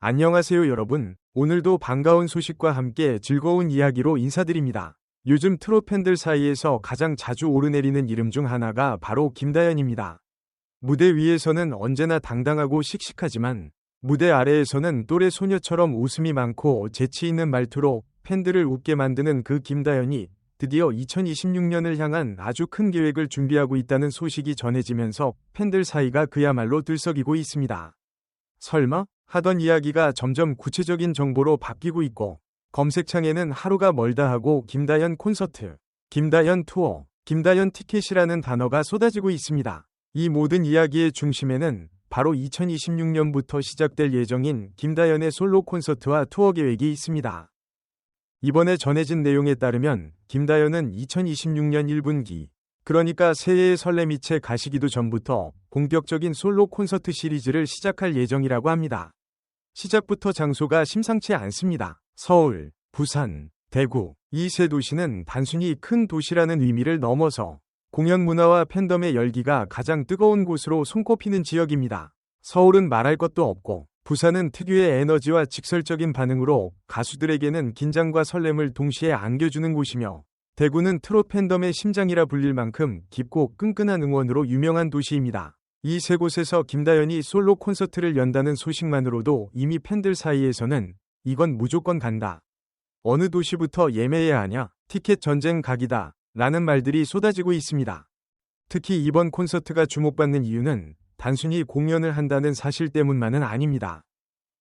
안녕하세요 여러분. 오늘도 반가운 소식과 함께 즐거운 이야기로 인사드립니다. 요즘 트롯 팬들 사이에서 가장 자주 오르내리는 이름 중 하나가 바로 김다연입니다. 무대 위에서는 언제나 당당하고 씩씩하지만 무대 아래에서는 또래 소녀처럼 웃음이 많고 재치 있는 말투로 팬들을 웃게 만드는 그 김다연이 드디어 2026년을 향한 아주 큰 계획을 준비하고 있다는 소식이 전해지면서 팬들 사이가 그야말로 들썩이고 있습니다. 설마? 하던 이야기가 점점 구체적인 정보로 바뀌고 있고 검색창에는 하루가 멀다 하고 김다연 콘서트, 김다연 투어, 김다연 티켓이라는 단어가 쏟아지고 있습니다. 이 모든 이야기의 중심에는 바로 2026년부터 시작될 예정인 김다연의 솔로 콘서트와 투어 계획이 있습니다. 이번에 전해진 내용에 따르면 김다연은 2026년 1분기, 그러니까 새해의 설렘이 채 가시기도 전부터 본격적인 솔로 콘서트 시리즈를 시작할 예정이라고 합니다. 시작부터 장소가 심상치 않습니다. 서울, 부산, 대구, 이 세 도시는 단순히 큰 도시라는 의미를 넘어서 공연 문화와 팬덤의 열기가 가장 뜨거운 곳으로 손꼽히는 지역입니다. 서울은 말할 것도 없고 부산은 특유의 에너지와 직설적인 반응으로 가수들에게는 긴장과 설렘을 동시에 안겨주는 곳이며 대구는 트롯 팬덤의 심장이라 불릴 만큼 깊고 끈끈한 응원으로 유명한 도시입니다. 이 세 곳에서 김다연이 솔로 콘서트를 연다는 소식만으로도 이미 팬들 사이에서는 이건 무조건 간다. 어느 도시부터 예매해야 하냐? 티켓 전쟁 각이다. 라는 말들이 쏟아지고 있습니다. 특히 이번 콘서트가 주목받는 이유는 단순히 공연을 한다는 사실 때문만은 아닙니다.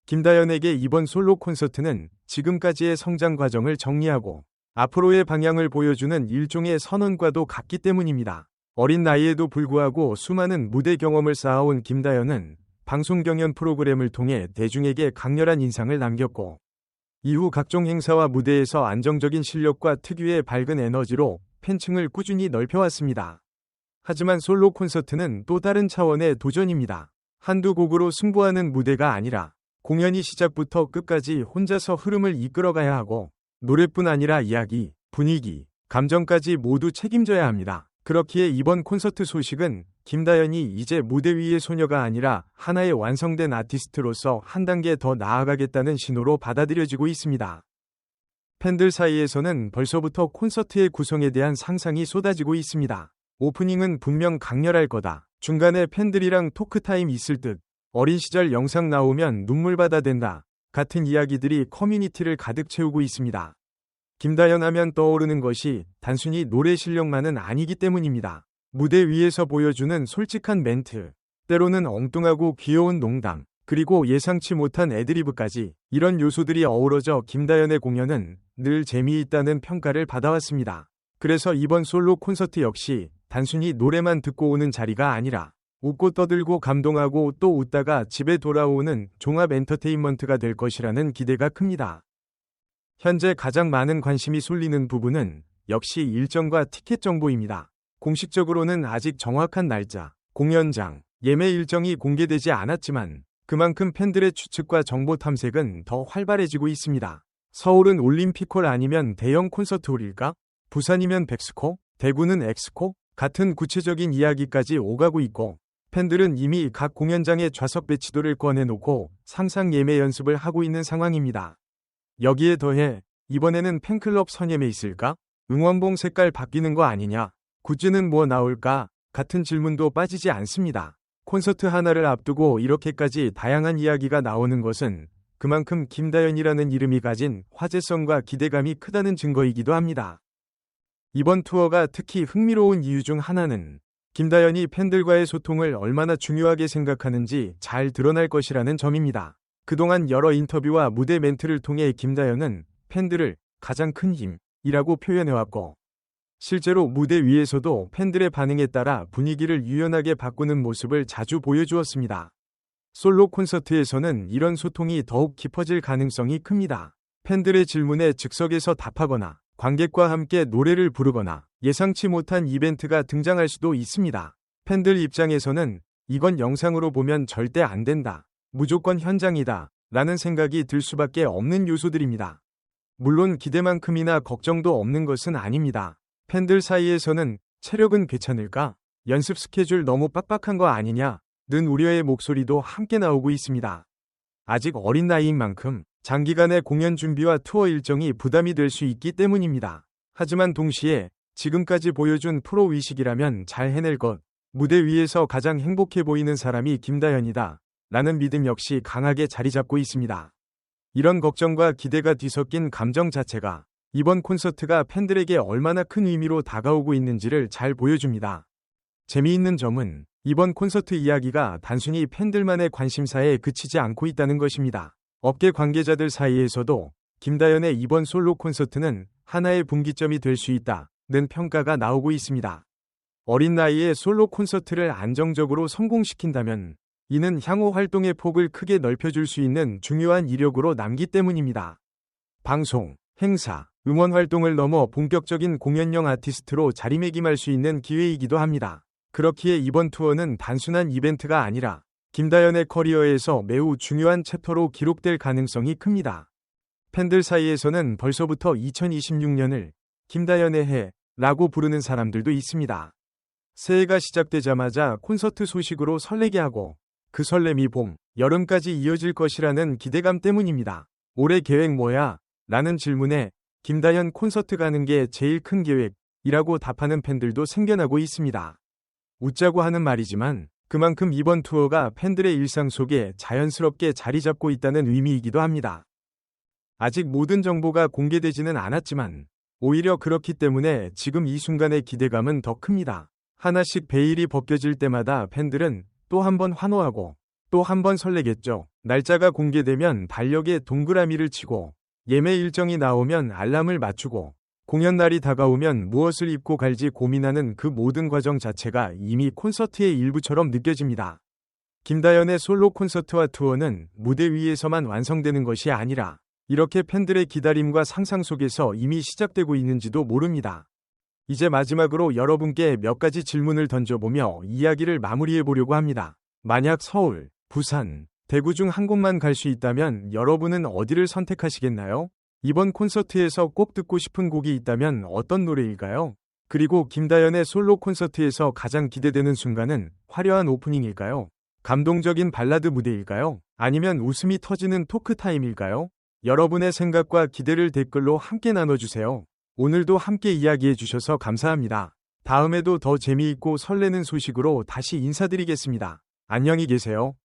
김다연에게 이번 솔로 콘서트는 지금까지의 성장 과정을 정리하고 앞으로의 방향을 보여주는 일종의 선언과도 같기 때문입니다. 어린 나이에도 불구하고 수많은 무대 경험을 쌓아온 김다연은 방송 경연 프로그램을 통해 대중에게 강렬한 인상을 남겼고 이후 각종 행사와 무대에서 안정적인 실력과 특유의 밝은 에너지로 팬층을 꾸준히 넓혀왔습니다. 하지만 솔로 콘서트는 또 다른 차원의 도전입니다. 한두 곡으로 승부하는 무대가 아니라 공연이 시작부터 끝까지 혼자서 흐름을 이끌어가야 하고 노래뿐 아니라 이야기, 분위기, 감정까지 모두 책임져야 합니다. 그렇기에 이번 콘서트 소식은 김다연이 이제 무대 위의 소녀가 아니라 하나의 완성된 아티스트로서 한 단계 더 나아가겠다는 신호로 받아들여지고 있습니다. 팬들 사이에서는 벌써부터 콘서트의 구성에 대한 상상이 쏟아지고 있습니다. 오프닝은 분명 강렬할 거다. 중간에 팬들이랑 토크타임 있을 듯. 어린 시절 영상 나오면 눈물바다 된다. 같은 이야기들이 커뮤니티를 가득 채우고 있습니다. 김다연 하면 떠오르는 것이 단순히 노래 실력만은 아니기 때문입니다. 무대 위에서 보여주는 솔직한 멘트, 때로는 엉뚱하고 귀여운 농담, 그리고 예상치 못한 애드리브까지 이런 요소들이 어우러져 김다연의 공연은 늘 재미있다는 평가를 받아왔습니다. 그래서 이번 솔로 콘서트 역시 단순히 노래만 듣고 오는 자리가 아니라 웃고 떠들고 감동하고 또 웃다가 집에 돌아오는 종합 엔터테인먼트가 될 것이라는 기대가 큽니다. 현재 가장 많은 관심이 쏠리는 부분은 역시 일정과 티켓 정보입니다. 공식적으로는 아직 정확한 날짜, 공연장, 예매 일정이 공개되지 않았지만 그만큼 팬들의 추측과 정보 탐색은 더 활발해지고 있습니다. 서울은 올림픽홀 아니면 대형 콘서트홀일까? 부산이면 백스코? 대구는 엑스코? 같은 구체적인 이야기까지 오가고 있고 팬들은 이미 각 공연장의 좌석 배치도를 꺼내놓고 상상 예매 연습을 하고 있는 상황입니다. 여기에 더해 이번에는 팬클럽 선예매 있을까? 응원봉 색깔 바뀌는 거 아니냐? 굿즈는 뭐 나올까? 같은 질문도 빠지지 않습니다. 콘서트 하나를 앞두고 이렇게까지 다양한 이야기가 나오는 것은 그만큼 김다연이라는 이름이 가진 화제성과 기대감이 크다는 증거이기도 합니다. 이번 투어가 특히 흥미로운 이유 중 하나는 김다연이 팬들과의 소통을 얼마나 중요하게 생각하는지 잘 드러날 것이라는 점입니다. 그동안 여러 인터뷰와 무대 멘트를 통해 김다연은 팬들을 가장 큰 힘이라고 표현해왔고 실제로 무대 위에서도 팬들의 반응에 따라 분위기를 유연하게 바꾸는 모습을 자주 보여주었습니다. 솔로 콘서트에서는 이런 소통이 더욱 깊어질 가능성이 큽니다. 팬들의 질문에 즉석에서 답하거나 관객과 함께 노래를 부르거나 예상치 못한 이벤트가 등장할 수도 있습니다. 팬들 입장에서는 이건 영상으로 보면 절대 안 된다. 무조건 현장이다. 라는 생각이 들 수밖에 없는 요소들입니다. 물론 기대만큼이나 걱정도 없는 것은 아닙니다. 팬들 사이에서는 체력은 괜찮을까? 연습 스케줄 너무 빡빡한 거 아니냐? 는 우려의 목소리도 함께 나오고 있습니다. 아직 어린 나이인 만큼 장기간의 공연 준비와 투어 일정이 부담이 될 수 있기 때문입니다. 하지만 동시에 지금까지 보여준 프로 위식이라면 잘 해낼 것, 무대 위에서 가장 행복해 보이는 사람이 김다현이다. 라는 믿음 역시 강하게 자리 잡고 있습니다. 이런 걱정과 기대가 뒤섞인 감정 자체가 이번 콘서트가 팬들에게 얼마나 큰 의미로 다가오고 있는지를 잘 보여줍니다. 재미있는 점은 이번 콘서트 이야기가 단순히 팬들만의 관심사에 그치지 않고 있다는 것입니다. 업계 관계자들 사이에서도 김다연의 이번 솔로 콘서트는 하나의 분기점이 될 수 있다는 평가가 나오고 있습니다. 어린 나이에 솔로 콘서트를 안정적으로 성공시킨다면 이는 향후 활동의 폭을 크게 넓혀줄 수 있는 중요한 이력으로 남기 때문입니다. 방송, 행사, 음원 활동을 넘어 본격적인 공연형 아티스트로 자리매김할 수 있는 기회이기도 합니다. 그렇기에 이번 투어는 단순한 이벤트가 아니라 김다연의 커리어에서 매우 중요한 챕터로 기록될 가능성이 큽니다. 팬들 사이에서는 벌써부터 2026년을 김다연의 해 라고 부르는 사람들도 있습니다. 새해가 시작되자마자 콘서트 소식으로 설레게 하고 그 설렘이 봄, 여름까지 이어질 것이라는 기대감 때문입니다. 올해 계획 뭐야? 라는 질문에 김다연 콘서트 가는 게 제일 큰 계획이라고 답하는 팬들도 생겨나고 있습니다. 웃자고 하는 말이지만 그만큼 이번 투어가 팬들의 일상 속에 자연스럽게 자리 잡고 있다는 의미이기도 합니다. 아직 모든 정보가 공개되지는 않았지만 오히려 그렇기 때문에 지금 이 순간의 기대감은 더 큽니다. 하나씩 베일이 벗겨질 때마다 팬들은 또 한 번 환호하고 또 한 번 설레겠죠. 날짜가 공개되면 달력에 동그라미를 치고 예매 일정이 나오면 알람을 맞추고 공연 날이 다가오면 무엇을 입고 갈지 고민하는 그 모든 과정 자체가 이미 콘서트의 일부처럼 느껴집니다. 김다연의 솔로 콘서트와 투어는 무대 위에서만 완성되는 것이 아니라 이렇게 팬들의 기다림과 상상 속에서 이미 시작되고 있는지도 모릅니다. 이제 마지막으로 여러분께 몇 가지 질문을 던져보며 이야기를 마무리해 보려고 합니다. 만약 서울, 부산, 대구 중 한 곳만 갈 수 있다면 여러분은 어디를 선택하시겠나요? 이번 콘서트에서 꼭 듣고 싶은 곡이 있다면 어떤 노래일까요? 그리고 김다연의 솔로 콘서트에서 가장 기대되는 순간은 화려한 오프닝일까요? 감동적인 발라드 무대일까요? 아니면 웃음이 터지는 토크 타임일까요? 여러분의 생각과 기대를 댓글로 함께 나눠주세요. 오늘도 함께 이야기해 주셔서 감사합니다. 다음에도 더 재미있고 설레는 소식으로 다시 인사드리겠습니다. 안녕히 계세요.